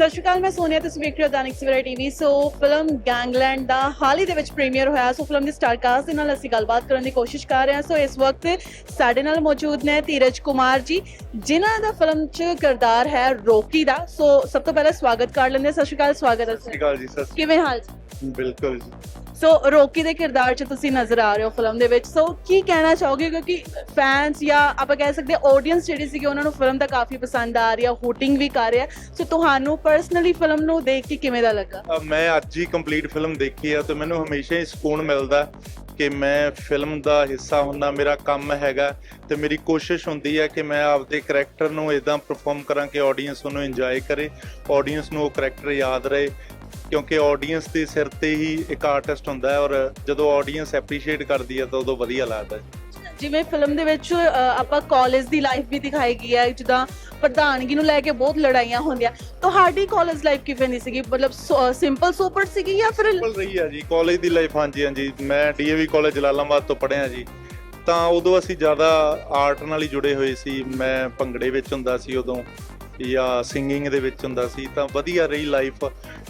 ਸਤਿ ਸ਼੍ਰੀ ਅਕਾਲ ਮੈਂ ਸੋਨੀਆ ਤੁਸੀਂ ਵੇਖ ਰਹੇ ਹੋ Dainik Savera TV. So film Gangland ਦਾ ਹਾਲ ਹੀ ਦੇ ਵਿੱਚ ਪ੍ਰੀਮੀਅਰ ਹੋਇਆ। ਸੋ ਫਿਲਮ ਦੀ ਸਟਾਰ ਕਾਸਟ ਦੇ ਨਾਲ ਅਸੀਂ ਗੱਲਬਾਤ ਕਰਨ ਦੀ ਕੋਸ਼ਿਸ਼ ਕਰ ਰਹੇ ਹਾਂ। ਸੋ ਇਸ ਵਕਤ ਸਾਡੇ ਨਾਲ ਮੌਜੂਦ ਨੇ ਧੀਰਜ ਕੁਮਾਰ ਜੀ ਜਿਨ੍ਹਾਂ ਦਾ ਫਿਲਮ 'ਚ ਕਿਰਦਾਰ ਹੈ ਰੋਕੀ ਦਾ। ਸੋ ਸਭ ਤੋਂ ਪਹਿਲਾਂ ਸਵਾਗਤ ਕਰ ਲੈਂਦੇ ਹਾਂ। ਸਤਿ ਸ਼੍ਰੀ ਅਕਾਲ ਸਵਾਗਤ ਹੈ ਸਤਿ ਸ਼੍ਰੀ ਸਰ ਅਕਾਲ ਜੀ ਸਤਿ ਸ਼੍ਰੀ ਕਿਵੇਂ ਹਾਲ ਜੀ? ਅਕਾਲ। ਬਿਲਕੁਲ ਜੀ। ਸੋ ਰੋਕੀ ਦੇ ਕਿਰਦਾਰ 'ਚ ਤੁਸੀਂ ਨਜ਼ਰ ਆ ਰਹੇ ਹੋ ਫਿਲਮ ਦੇ ਵਿੱਚ। ਸੋ ਕੀ ਕਹਿਣਾ ਚਾਹੋਗੇ? ਕਿਉਂਕਿ ਫੈਨਸ ਜਾਂ ਆਪਾਂ ਕਹਿ ਸਕਦੇ ਆਡੀਅנס ਜਿਹੜੀ ਸੀਗੀ, ਉਹਨਾਂ ਨੂੰ ਫਿਲਮ ਦਾ ਕਾਫੀ ਪਸੰਦ ਆ ਰਹੀ ਆ ਵੀ ਕਰ ਰਿਹਾ। ਸੋ ਤੁਹਾਨੂੰ ਪਰਸਨਲੀ ਫਿਲਮ ਨੂੰ ਦੇਖ ਕੇ ਕਿਵੇਂ ਦਾ ਲੱਗਾ? ਮੈਂ ਅੱਜ ਹੀ ਕੰਪਲੀਟ ਫਿਲਮ ਦੇਖੀ ਆ ਤੇ ਮੈਨੂੰ ਹਮੇਸ਼ਾ ਹੀ ਸਕੂਨ ਮਿਲਦਾ ਕਿ ਮੈਂ ਫਿਲਮ ਦਾ ਹਿੱਸਾ ਹੁੰਦਾ, ਮੇਰਾ ਕੰਮ ਹੈਗਾ ਤੇ ਮੇਰੀ ਕੋਸ਼ਿਸ਼ ਹੁੰਦੀ ਹੈ ਕਿ ਮੈਂ ਆਪਦੇ ਕੈਰੈਕਟਰ ਨੂੰ ਇਦਾਂ ਪਰਫਾਰਮ ਕਰਾਂ ਕਿ ਆਡੀਅנס ਉਹਨੂੰ ਇੰਜੋਏ ਕਰੇ ਆਡੀਅנס ਨੂੰ ਉਹ ਕੈਰੈਕਟਰ ਯਾਦ ਰਹੇ ਕਿਉਂਕਿ ਆਡੀਅנס ਦੇ ਸਿਰ ਤੇ ਹੀ ਇੱਕ ਆਰਟਿਸਟ ਹੁੰਦਾ ਹੈ ਔਰ ਜਦੋਂ ਆਡੀਅנס ਐਪਰੀਸ਼ੀਏਟ ਕਰਦੀ ਹੈ ਤਾਂ ਉਦੋਂ ਵਧੀਆ ਲੱਗਦਾ ਹੈ। ਜਿਵੇਂ ਫਿਲਮ ਦੇ ਵਿੱਚ ਆਪਾਂ ਕਾਲਜ ਦੀ ਲਾਈਫ ਵੀ ਦਿਖਾਈ ਗਈ ਹੈ ਜਿੱਦਾਂ ਪ੍ਰਧਾਨਗੀ ਨੂੰ ਲੈ ਕੇ ਬਹੁਤ ਲੜਾਈਆਂ ਹੁੰਦੀਆਂ। ਤੁਹਾਡੀ ਕਾਲਜ ਲਾਈਫ ਕਿਵੇਂ ਨਹੀਂ ਸੀਗੀ? ਮਤਲਬ ਸਿੰਪਲ ਸੁਪਰ ਸੀਗੀ ਜਾਂ ਫਿਰ ਸਿੰਪਲ ਰਹੀ ਆ ਜੀ ਕਾਲਜ ਦੀ ਲਾਈਫ ਹਾਂਜੀ ਹਾਂਜੀ। ਮੈਂ ਡੀਏਵੀ ਕਾਲਜ ਜਲਾਲਾਬਾਦ ਤੋਂ ਪੜ੍ਹਿਆ ਜੀ। ਤਾਂ ਉਦੋਂ ਅਸੀਂ ਜ਼ਿਆਦਾ ਆਰਟ ਨਾਲ ਹੀ ਜੁੜੇ ਹੋਏ ਸੀ। ਮੈਂ ਭੰਗੜੇ ਵਿੱਚ ਹੁੰਦਾ ਸੀ ਉਦੋਂ ਜਾਂ ਸਿੰਗਿੰਗ ਦੇ ਵਿੱਚ ਹੁੰਦਾ ਸੀ। ਤਾਂ ਵਧੀਆ ਰਹੀ ਲਾਈਫ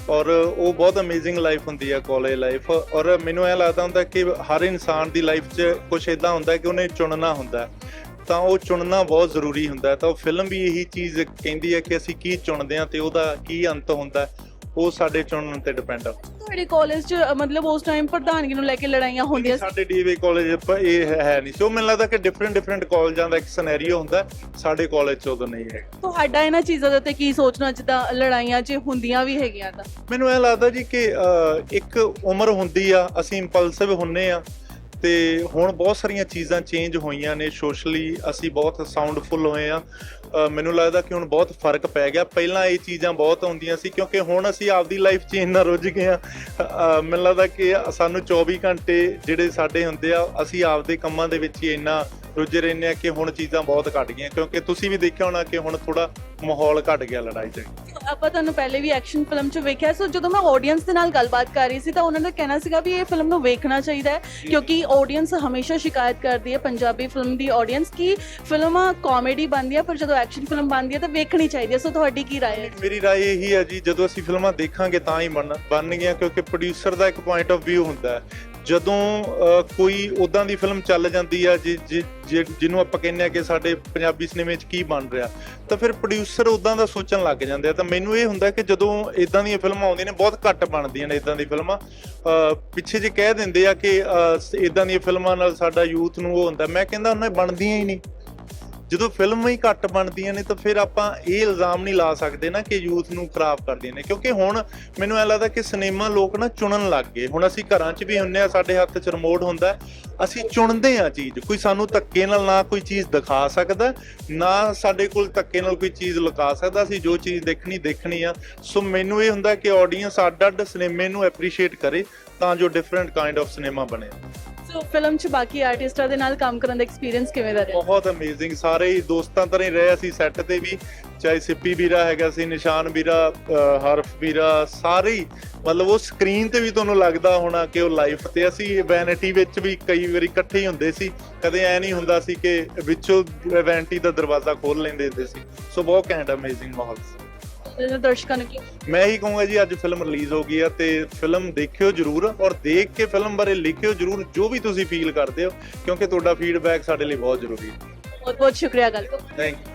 ਔਰ ਉਹ ਬਹੁਤ ਅਮੇਜ਼ਿੰਗ ਲਾਈਫ ਹੁੰਦੀ ਹੈ ਕਾਲਜ ਲਾਈਫ ਔਰ ਮੈਨੂੰ ਇਹ ਲੱਗਦਾ ਹੁੰਦਾ ਕਿ ਹਰ ਇਨਸਾਨ ਦੀ ਲਾਈਫ 'ਚ ਕੁਝ ਇਦਾਂ ਹੁੰਦਾ ਕਿ ਉਹਨੇ ਚੁਣਨਾ ਹੁੰਦਾ। ਤਾਂ ਉਹ ਚੁਣਨਾ ਬਹੁਤ ਜ਼ਰੂਰੀ ਹੁੰਦਾ। ਤਾਂ ਉਹ ਫਿਲਮ ਵੀ ਇਹੀ ਚੀਜ਼ ਕਹਿੰਦੀ ਹੈ ਕਿ ਅਸੀਂ ਕੀ ਚੁਣਦੇ ਹਾਂ ਤੇ ਉਹਦਾ ਕੀ ਅੰਤ ਹੁੰਦਾ, ਉਹ ਸਾਡੇ ਚੁਣਨ ਤੇ ਡਿਪੈਂਡ ਆ। ਤੁਹਾਡੇ ਕਾਲਜ 'ਚ ਮਤਲਬ ਉਸ ਟਾਈਮ ਪ੍ਰਧਾਨਗੀ ਨੂੰ ਲੈ ਕੇ ਲੜਾਈਆਂ ਹੁੰਦੀਆਂ ਸੀ? ਸਾਡੇ ਡੀਵੇ ਕਾਲਜ ਇਹ ਹੈ ਨਹੀਂ ਸੋ। ਮੈਨੂੰ ਲੱਗਦਾ ਕਿ ਡਿਫਰੈਂਟ ਡਿਫਰੈਂਟ ਕਾਲਜਾਂ ਦਾ ਇੱਕ ਸਿਨੈਰੀਓ ਹੁੰਦਾ ਸਾਡੇ ਕਾਲਜ 'ਚ ਉਦੋਂ ਨਹੀਂ ਹੈ। ਤੁਹਾਡਾ ਇਹਨਾਂ ਚੀਜ਼ਾਂ ਦੇ ਉੱਤੇ ਕੀ ਸੋਚਣਾ ਜਿੱਦਾਂ ਲੜਾਈਆਂ 'ਚ ਹੁੰਦੀਆਂ ਵੀ ਹੈਗੀਆਂ ਤਾਂ? ਮੈਨੂੰ ਇਹ ਲੱਗਦਾ ਜੀ ਕਿ ਇੱਕ ਉਮਰ ਹੁੰਦੀ ਆ ਅਸੀਂ ਇੰਪਲਸਿਵ ਹੁੰਨੇ ਆ। ਤੇ ਹੁਣ ਬਹੁਤ ਸਾਰੀਆਂ ਚੀਜ਼ਾਂ ਚੇਂਜ ਹੋਈਆਂ ਨੇ ਸੋਸ਼ਲੀ ਅਸੀਂ ਬਹੁਤ ਸਾਊਂਡਫੁਲ ਹੋਏ ਆ ਮੈਨੂੰ ਲੱਗਦਾ ਕਿ ਹੁਣ ਬਹੁਤ ਫ਼ਰਕ ਪੈ ਗਿਆ। ਪਹਿਲਾਂ ਇਹ ਚੀਜ਼ਾਂ ਬਹੁਤ ਹੁੰਦੀਆਂ ਸੀ, ਕਿਉਂਕਿ ਹੁਣ ਅਸੀਂ ਆਪਦੀ ਲਾਈਫ 'ਚ ਇੰਨਾ ਰੁੱਝ ਗਏ ਆ ਮੈਨੂੰ ਲੱਗਦਾ ਕਿ ਸਾਨੂੰ 24 ਘੰਟੇ ਜਿਹੜੇ ਸਾਡੇ ਹੁੰਦੇ ਆ, ਅਸੀਂ ਆਪਦੇ ਕੰਮਾਂ ਦੇ ਵਿੱਚ ਹੀ ਇੰਨਾ ਰੁੱਝੇ ਰਹਿੰਦੇ ਆ ਕਿ ਹੁਣ ਚੀਜ਼ਾਂ ਬਹੁਤ ਘਟ ਗਈਆਂ। ਕਿਉਂਕਿ ਤੁਸੀਂ ਵੀ ਦੇਖਿਆ ਹੋਣਾ ਕਿ ਹੁਣ ਥੋੜਾ ਮਾਹੌਲ ਘਟ ਗਿਆ ਲੜਾਈ ਦਾ ਆਪਾਂ ਤੁਹਾਨੂੰ ਪਹਿਲੇ ਵੀ ਐਕਸ਼ਨ ਫਿਲਮ 'ਚ ਵੇਖਿਆ ਸੋ ਜਦੋਂ ਮੈਂ ਆਡੀਅנס ਦੇ ਨਾਲ ਗੱਲਬਾਤ ਕਰ ਰਹੀ ਸੀ ਤਾਂ ਉਹਨਾਂ ਦਾ ਕਹਿਣਾ ਸੀਗਾ ਵੀ ਇਹ ਫਿਲਮ ਨੂੰ ਵੇਖਣਾ ਚਾਹੀਦਾ ਹੈ ਕਿਉਂਕਿ ਆਡੀਅנס ਹਮੇਸ਼ਾ ਸ਼ਿਕਾਇਤ ਕਰਦੀ ਹੈ ਪੰਜਾਬੀ ਫਿਲਮ ਦੀ ਆਡੀਅנס ਕਿ ਫਿਲਮਾਂ ਕਾਮੇਡੀ ਬਣਦੀ ਹੈ ਪਰ ਜਦੋਂ ਐਕਸ਼ਨ ਫਿਲਮ ਬਣਦੀ ਹੈ ਤਾਂ ਵੇਖਣੀ ਚਾਹੀਦੀ ਹੈ। ਸੋ ਤੁਹਾਡੀ ਕੀ رائے ਹੈ? ਮੇਰੀ رائے ਇਹੀ ਹੈ ਜੀ ਜਦੋਂ ਅਸੀਂ ਫਿਲਮਾਂ ਦੇਖਾਂਗੇ ਤਾਂ ਹੀ ਬਣਨ ਬਣਨਗੀਆਂ ਕਿਉਂਕਿ ਪ੍ਰੋਡਿਊਸਰ ਦਾ ਇੱਕ ਪੁਆਇੰਟ ਆਫ View ਹੁੰਦਾ ਹੈ। ਜਦੋਂ ਕੋਈ ਉਦਾਂ ਦੀ ਫਿਲਮ ਚੱਲ ਜਾਂਦੀ ਆ, ਜਿ- ਜਿ- ਜਿਹਨੂੰ ਆਪਾਂ ਕਹਿੰਦੇ ਆ ਕਿ ਸਾਡੇ ਪੰਜਾਬੀ ਸਿਨੇਮੇ 'ਚ ਕੀ ਬਣ ਰਿਹਾ, ਤਾਂ ਫਿਰ ਪ੍ਰੋਡਿਊਸਰ ਉਦਾਂ ਦਾ ਸੋਚਣ ਲੱਗ ਜਾਂਦੇ ਆ। ਤਾਂ ਮੈਨੂੰ ਇਹ ਹੁੰਦਾ ਕਿ ਜਦੋਂ ਇਦਾਂ ਦੀਆਂ ਫਿਲਮਾਂ ਆਉਂਦੀਆਂ ਨੇ, ਬਹੁਤ ਘੱਟ ਬਣਦੀਆਂ ਨੇ ਇਦਾਂ ਦੀ ਫਿਲਮਾਂ ਪਿੱਛੇ ਜੇ ਕਹਿ ਦਿੰਦੇ ਆ ਕਿ ਇਦਾਂ ਦੀਆਂ ਫਿਲਮਾਂ ਨਾਲ ਸਾਡਾ ਯੂਥ ਨੂੰ ਉਹ ਹੁੰਦਾ, ਮੈਂ ਕਹਿੰਦਾ ਉਹਨਾਂ ਬਣਦੀਆਂ ਹੀ ਨਹੀਂ। ਜਦੋਂ ਫਿਲਮਾਂ ਹੀ ਘੱਟ ਬਣਦੀਆਂ ਨੇ ਤਾਂ ਫਿਰ ਆਪਾਂ ਇਹ ਇਲਜ਼ਾਮ ਨਹੀਂ ਲਾ ਸਕਦੇ ਨਾ ਕਿ ਯੂਥ ਨੂੰ ਖਰਾਬ ਕਰਦੀਆਂ ਨੇ। ਕਿਉਂਕਿ ਹੁਣ ਮੈਨੂੰ ਐ ਲੱਗਦਾ ਕਿ ਸਿਨੇਮਾ ਲੋਕ ਨਾ ਚੁਣਨ ਲੱਗ ਗਏ। ਹੁਣ ਅਸੀਂ ਘਰਾਂ 'ਚ ਵੀ ਹੁੰਨੇ ਆ, ਸਾਡੇ ਹੱਥ 'ਚ ਰਿਮੋਟ ਹੁੰਦਾ ਅਸੀਂ ਚੁਣਦੇ ਆ ਚੀਜ਼। ਕੋਈ ਸਾਨੂੰ ਧੱਕੇ ਨਾਲ ਨਾ ਕੋਈ ਚੀਜ਼ ਦਿਖਾ ਸਕਦਾ, ਨਾ ਸਾਡੇ ਕੋਲ ਧੱਕੇ ਨਾਲ ਕੋਈ ਚੀਜ਼ ਲੁਕਾ ਸਕਦਾ। ਅਸੀਂ ਜੋ ਚੀਜ਼ ਦੇਖਣੀ ਦੇਖਣੀ ਆ। ਸੋ ਮੈਨੂੰ ਇਹ ਹੁੰਦਾ ਕਿ ਆਡੀਅנס ਅੱਡ-ਅੱਡ ਸਿਨੇਮੇ ਨੂੰ ਐਪਰੀਸ਼ੀਏਟ ਕਰੇ ਤਾਂ ਜੋ ਡਿਫਰੈਂਟ ਕਾਈਂਡ ਆਫ ਸਿਨੇਮਾ ਬਣੇ। ਸੋ ਫਿਲਮ 'ਚ ਬਾਕੀ ਆਰਟਿਸਟਾਂ ਦੇ ਨਾਲ ਕੰਮ ਕਰਨ ਦਾ ਐਕਸਪੀਰੀਅੰਸ ਕਿਵੇਂ ਦਾ ਰਿਹਾ? ਬਹੁਤ ਅਮੇਜ਼ਿੰਗ ਸਾਰੇ ਹੀ ਦੋਸਤਾਂ ਤਰ੍ਹਾਂ ਹੀ ਰਹੇ ਅਸੀਂ ਸੈੱਟ ਤੇ ਵੀ, ਚਾਹੇ ਸਿੱਪੀ ਵੀਰਾ ਹੈਗਾ ਸੀ, ਨਿਸ਼ਾਨ ਵੀਰਾ ਹਰਫ ਵੀਰਾ, ਸਾਰੇ ਹੀ, ਮਤਲਬ ਉਹ ਸਕਰੀਨ ਤੇ ਵੀ ਤੁਹਾਨੂੰ ਲੱਗਦਾ ਹੋਣਾ ਕਿ ਉਹ ਲਾਈਫ ਤੇ ਅਸੀਂ ਵੈਨਿਟੀ ਵਿੱਚ ਵੀ ਕਈ ਵਾਰੀ ਇਕੱਠੇ ਹੀ ਹੁੰਦੇ ਸੀ, ਕਦੇ ਐ ਨਹੀਂ ਹੁੰਦਾ ਸੀ ਕਿ ਵਿੱਚੋਂ ਵੈਨਿਟੀ ਦਾ ਦਰਵਾਜ਼ਾ ਖੋਲ ਲੈਂਦੇ ਹੁੰਦੇ ਸੀ। ਸੋ ਬਹੁਤ ਘੈਂਟ ਅਮੇਜ਼ਿੰਗ ਮਾਹੌਲ ਸੀ। ਤੇ ਦਰਸ਼ਕਾਂ ਨੂੰ ਕੀ ਮੈਂ ਹੀ ਕਹੂੰਗਾ ਜੀ ਅੱਜ ਫਿਲਮ ਰਿਲੀਜ਼ ਹੋ ਗਈ ਆ ਤੇ ਫਿਲਮ ਦੇਖਿਓ ਜਰੂਰ ਔਰ ਦੇਖ ਕੇ ਫਿਲਮ ਬਾਰੇ ਲਿਖਿਓ ਜਰੂਰ ਜੋ ਵੀ ਤੁਸੀਂ ਫੀਲ ਕਰਦੇ ਹੋ ਕਿਉਂਕਿ ਤੁਹਾਡਾ ਫੀਡਬੈਕ ਸਾਡੇ ਲਈ ਬਹੁਤ ਜ਼ਰੂਰੀ ਹੈ। ਬਹੁਤ ਬਹੁਤ ਸ਼ੁਕਰੀਆ ਗੱਲ ਥੈਂਕ ਯੂ